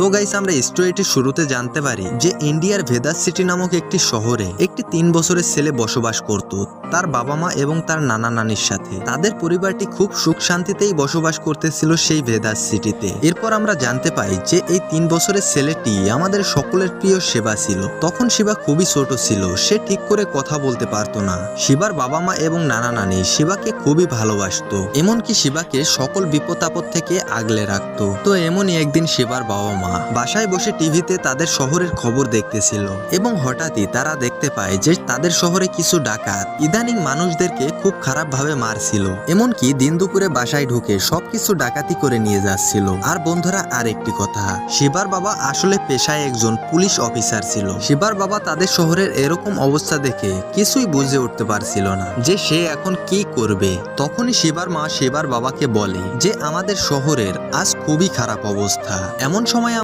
তো গাইস আমরা স্টোরিটি শুরুতে জানতে পারি যে ইন্ডিয়ার ভেদাস সিটি নামক একটি শহরে একটি তিন বছরের ছেলে বসবাস করত। তার বাবা মা এবং তার নানা নানির সাথে। তাদের পরিবারটি খুব সুখ শান্তিতেই বসবাস করতেছিল সেই ভেদাস সিটিতে। এরপর আমরা জানতে পাই যে এই তিন বছরের ছেলেটি আমাদের সকলের প্রিয় সেবা ছিল। তখন শিবা খুবই ছোট ছিল, সে ঠিক করে কথা বলতে পারতো না। শিবার বাবা মা এবং নানা নানি শিবাকে খুবই ভালোবাসতো, এমনকি শিবাকে সকল বিপদ আপদ থেকে আগলে রাখতো। তো এমনই একদিন শিবার বাবা মা বাসায় বসে টিভিতে তাদের শহরের খবর দেখতেছিল এবং হঠাৎই তারা দেখতে পায় যে তাদের শহরে কিছু ডাকাত ইদানিং মানুষদেরকে খুব খারাপ ভাবে মারছিল। এমনকি দিন দুপুরে বাসায় ঢুকে সবকিছু ডাকাতি করে নিয়ে যাচ্ছিল। আর বন্ধুরা আর একটি কথা। শিবার বাবা আসলে পেশায় একজন পুলিশ অফিসার ছিল। শিবার বাবা তাদের শহরের এরকম অবস্থা দেখে কিছুই বুঝে উঠতে পারছিল না যে সে এখন কি করবে। তখনই শিবার মা শিবার বাবাকে বলে যে, আমাদের শহরের আজ খুবই খারাপ অবস্থা। এমন সময়